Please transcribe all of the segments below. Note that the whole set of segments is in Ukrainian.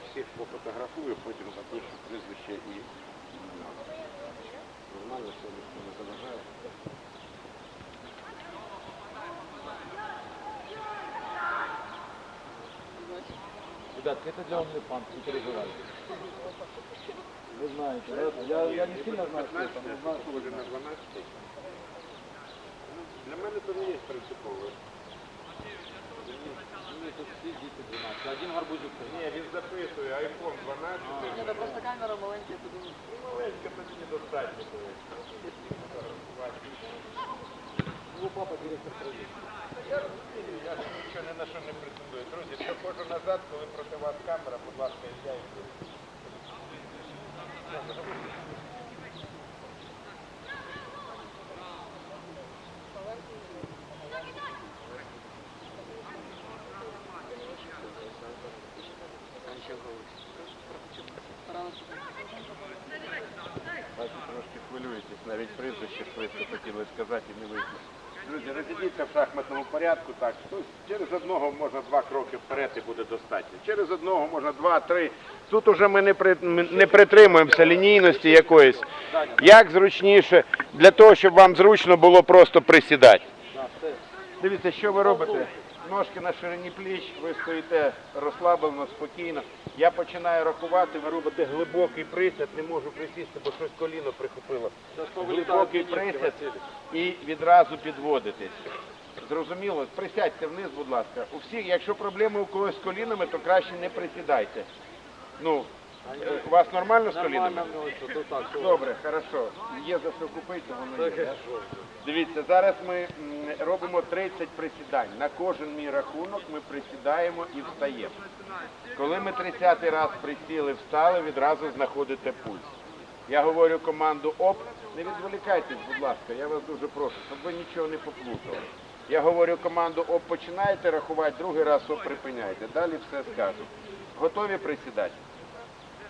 я всіх пофотографую, потім запишу прізвище і ім'я. Нормально, що ніхто не заважає. Ребят, это для OnlyFans, не переживайте. Вы знаете, да? Я, я не сильно знаю, что это, но знаю, что вы Схоже на знаете. 12. Для мене це не є принципово. Один гарбузик. Ні, він записує iPhone 12. Ні, та просто камера маленька, я подумав. Маленька тоді недостатньо. Ну, папа директор. Я розумію, я нічого не на що не претендую. Друзі, що кожен назад, коли проти вас камера, будь ласка, я і ви. Рано Бачу, трошки хвилюєтесь, навіть прізвище швидко хотіли сказати і не вийшло. Друзі, розійдіться в шахматному порядку, так, хтось через одного можна два кроки вперед і буде достатньо. Через одного можна два, три. Тут уже ми не, при, ми не притримуємося лінійності якоїсь. Як зручніше, для того, щоб вам зручно було просто присідати. Дивіться, що ви робите? Ножки на ширині пліч, ви стоїте розслаблено, спокійно. Я починаю рахувати, ви робите глибокий присід, не можу присісти, бо щось коліно прихопило. Глибокий присід і відразу підводитесь. Зрозуміло? Присядьте вниз, будь ласка. У всіх, якщо проблеми у когось з колінами, то краще не присідайте. Ну, у вас нормально з колінами? То Добре, хорошо. Є за що купити, воно є. Да? Дивіться, зараз ми м, робимо 30 присідань. На кожен мій рахунок ми присідаємо і встаємо. Коли ми 30 раз присіли, встали, відразу знаходите пульс. Я говорю команду ОП, не відволікайтесь, будь ласка, я вас дуже прошу, щоб ви нічого не поплутали. Я говорю команду ОП, починаєте рахувати, другий раз ОП припиняйте. Далі все скажу. Готові присідати?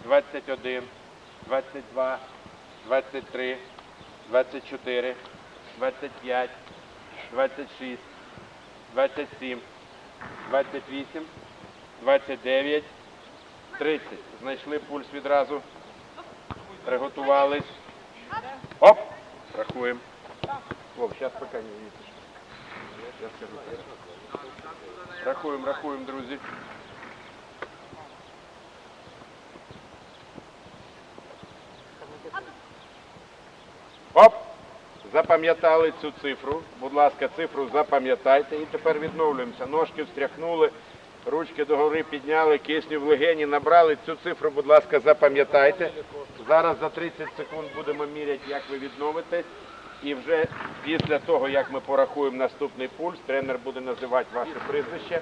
двадцять один, двадцять два, двадцять три, двадцять чотири, двадцять п'ять, двадцять шість, двадцять сім, двадцять вісім, двадцять дев'ять, тридцять. Знайшли пульс відразу. Приготувались. Оп! Рахуємо. Вов, зараз поки не вісиш. Рахуємо, рахуємо, друзі. Оп! Запам'ятали цю цифру. Будь ласка, цифру запам'ятайте. І тепер відновлюємося. Ножки встряхнули, ручки догори підняли, кисню в легені набрали. Цю цифру, будь ласка, запам'ятайте. Зараз за 30 секунд будемо міряти, як ви відновитесь. І вже після того, як ми порахуємо наступний пульс, тренер буде називати ваше прізвище.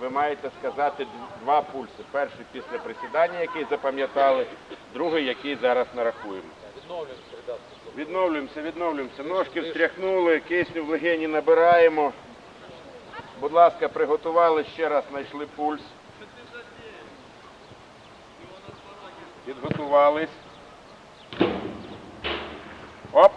Ви маєте сказати два пульси. Перший після присідання, який запам'ятали, другий, який зараз нарахуємо. Відновлюємося, ребят. Відновлюємося, відновлюємося. Ножки встряхнули, кисню в легені набираємо. Будь ласка, приготували, ще раз знайшли пульс. Підготувались. Оп.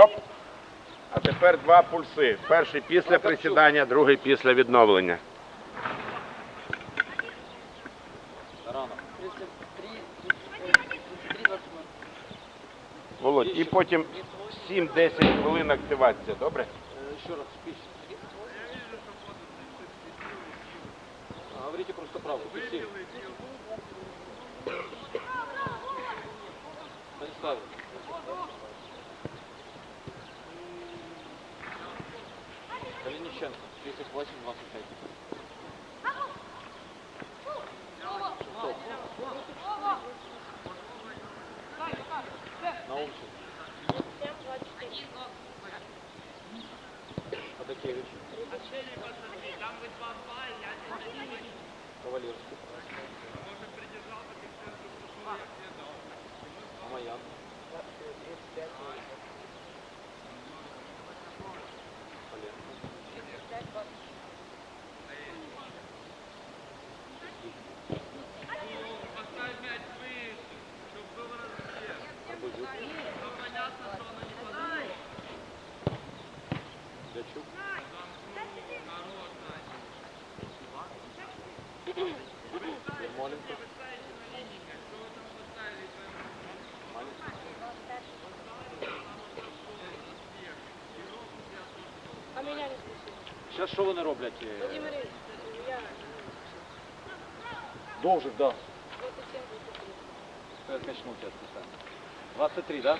Оп. А тепер два пульси. Перший після присідання, другий після відновлення. Рано. 33, 33, 22. Володь, і потім 7-10 хвилин активація, добре? Еще раз, спич. Говорите просто правду. Фиксируй. Станислав. Кириченко, 38-25. Наумчик. Адакевич. Кавалерский. Амаян. Ярмоленко. А меня не слышит. Зараз що вони роблять? е, Владимир Ильич, я Довжик, да. 27 23. Качнув тебе 23, да?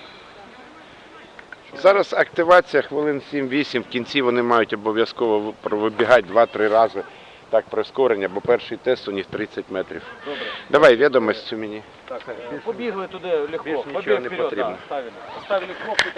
Зараз активація хвилин 7-8. В кінці вони мають обов'язково ви- вибігати 2-3 рази. Так, прискорення, бо перший тест у них 30 метрів. Добре. Давай відомості мені. Так, побігли туди легко. побіг нічого не вперед, потрібно. да, ставили. Ставили кнопку там.